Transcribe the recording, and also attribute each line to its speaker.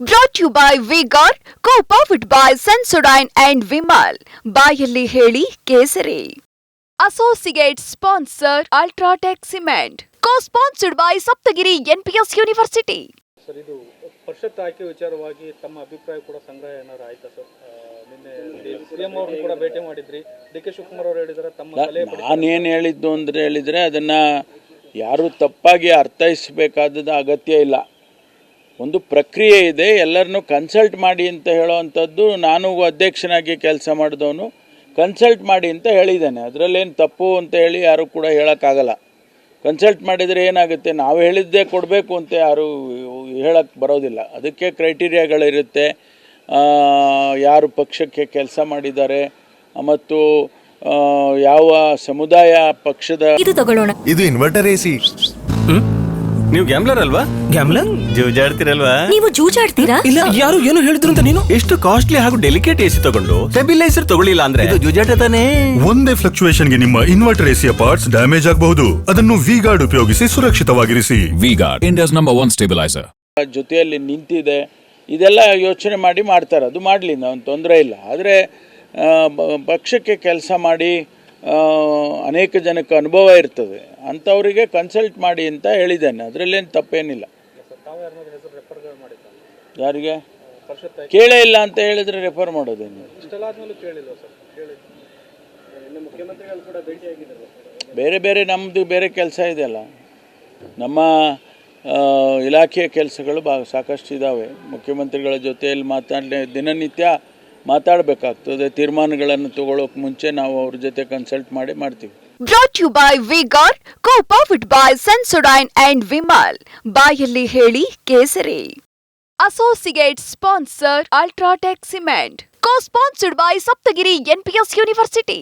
Speaker 1: Brought you by Vigor co powered by Sensodyne and Vimal ಬಾಯಲ್ಲಿ ಹೇಳಿ ಕೇಸರಿ. Associate sponsor UltraTech cement co sponsored by Saptagiri N P S university
Speaker 2: sir ಇದು ಪರಿಷತ್ ಆಯ್ಕೆ ವಿಚಾರವಾಗಿ ತಮ್ಮ ಅಭಿಪ್ರಾಯ ಕೂಡ ಸಂಗ್ರಹ ಏನಾದ್ರು ಆಯ್ತಾ ಸರ್? ನಿನ್ನೆ ಸಿಎಂ ಅವ್ರನ್ನ ಕೂಡ ಭೇಟಿ ಮಾಡಿದ್ರಿ. ಡಿ ಕೆ ಶಿವಕುಮಾರ್ ಅವರು ಹೇಳಿದಾರೆ ತಮ್ಮ ನಾನು ಪಡಿ-
Speaker 3: ನಾನೇನು ಹೇಳಿದ್ದು ಅಂದ್ರೆ ಹೇಳಿದರೆ ಅದನ್ನು ಯಾರು ತಪ್ಪಾಗಿ ಅರ್ಥೈಸಬೇಕಾದ ಅಗತ್ಯ ಇಲ್ಲ. ಒಂದು ಪ್ರಕ್ರಿಯೆ ಇದೆ ಎಲ್ಲರನ್ನು ಕನ್ಸಲ್ಟ್ ಮಾಡಿ ಅಂತ ಹೇಳೋವಂಥದ್ದು ನಾನು ಅಧ್ಯಕ್ಷನಾಗಿ ಕೆಲಸ ಮಾಡಿದವನು ಕನ್ಸಲ್ಟ್ ಮಾಡಿ ಅಂತ ಹೇಳಿದ್ದೇನೆ. ಅದರಲ್ಲೇನು ತಪ್ಪು ಅಂತ ಹೇಳಿ ಯಾರೂ ಕೂಡ ಹೇಳೋಕ್ಕಾಗಲ್ಲ. ಕನ್ಸಲ್ಟ್ ಮಾಡಿದರೆ ಏನಾಗುತ್ತೆ? ನಾವು ಹೇಳಿದ್ದೇ ಕೊಡಬೇಕು ಅಂತ ಯಾರೂ ಹೇಳಕ್ಕೆ ಬರೋದಿಲ್ಲ. ಅದಕ್ಕೆ ಕ್ರೈಟೀರಿಯಾಗಳಿರುತ್ತೆ. ಆ, ಯಾರು ಪಕ್ಷಕ್ಕೆ ಕೆಲಸ ಮಾಡಿದ್ದಾರೆ ಮತ್ತು ಯಾವ ಸಮುದಾಯ ಪಕ್ಷದ
Speaker 4: ಇದು ತಗೊಳ್ಳೋಣ.
Speaker 5: ಇದು ಇನ್ವರ್ಟರ್ ಎಸಿ
Speaker 6: ನೀವು ಗ್ಯಾಮ್ಲರ್ ಅಲ್ವಾ? ಗ್ಯಾಮ್ಲರ್ ಜೂಜಾಡ್ತಿರಲ್ವಾ?
Speaker 4: ನೀವು ಜೂಜಾಡ್ತೀರಾ?
Speaker 6: ಇಲ್ಲ ಯಾರು ಏನು ಹೇಳಿದ್ರು ಅಂತ ನೀನು? ಎಷ್ಟು ಕಾಸ್ಟ್ಲಿ ಹಾಗೂ ಡೆಲಿಕೇಟ್ ಎಸಿ ತಗೊಂಡು ಸ್ಟೆಬಿಲೈಸರ್ ತಗೊಳ್ಳಿಲ್ಲ ಅಂದ್ರೆ? ಇದು ಜೂಜಾಟ ತಾನೇ.
Speaker 5: ಒಂದೇ ಫ್ಲಕ್ಚುಯೇಷನ್ಗೆ ನಿಮ್ಮ ಇನ್ವರ್ಟರ್ ಎಸಿಯ ಪಾರ್ಟ್ಸ್ ಡ್ಯಾಮೇಜ್ ಆಗಬಹುದು. ಅದನ್ನು ವಿ ಗಾರ್ಡ್ ಉಪಯೋಗಿಸಿ ಸುರಕ್ಷಿತವಾಗಿರಿಸಿ.
Speaker 7: V-Guard, India's number one stabilizer.
Speaker 3: ಜೊತೆಯಲ್ಲಿ ನಿಂತಿದೆ. ಇದೆಲ್ಲ ಯೋಚನೆ ಮಾಡಿ ಮಾಡ್ತಾರೆ. ಅದು ಮಾಡಲಿ ನಾವು ತೊಂದರೆ ಇಲ್ಲ. ಆದರೆ ಪಕ್ಷಕ್ಕೆ ಕೆಲಸ ಮಾಡಿ ಅನೇಕ ಜನಕ್ಕೆ ಅನುಭವ ಇರ್ತದೆ. ಅಂಥವರಿಗೆ ಕನ್ಸಲ್ಟ್ ಮಾಡಿ ಅಂತ ಹೇಳಿದ್ದೇನೆ. ಅದರಲ್ಲೇನು ತಪ್ಪೇನಿಲ್ಲ. ಯಾರಿಗೆ? ಕೇಳೇ ಇಲ್ಲ ಅಂತ ಹೇಳಿದ್ರೆ ರೆಫರ್ ಮಾಡೋದೇನು? ಬೇರೆ ಬೇರೆ ನಮ್ಮದು ಬೇರೆ ಕೆಲಸ ಇದೆಯಲ್ಲ. ನಮ್ಮ ಇಲಾಖೆಯ ಕೆಲಸಗಳು ಬಾ, ಸಾಕಷ್ಟು ಇದ್ದಾವೆ ಮುಖ್ಯಮಂತ್ರಿಗಳ ಜೊತೆಯಲ್ಲಿ ಮಾತಾಡಲಿ ದಿನನಿತ್ಯ ಮಾತಾಡಬೇಕಾಗ್ತದೆ. ತೀರ್ಮಾನಗಳನ್ನು ತಗೊಳ್ಳೋಕೆ ಮುಂಚೆ ನಾವು ಅವ್ರ ಜೊತೆ ಕನ್ಸಲ್ಟ್ ಮಾಡಿ ಮಾಡ್ತೀವಿ.
Speaker 1: Brought you by Vigor co powered by Sensodyne and Vimal ಬಾಯಲ್ಲಿ ಹೇಳಿ ಕೇಸರಿ. Associate sponsor UltraTech cement co sponsored by Saptagiri N P S university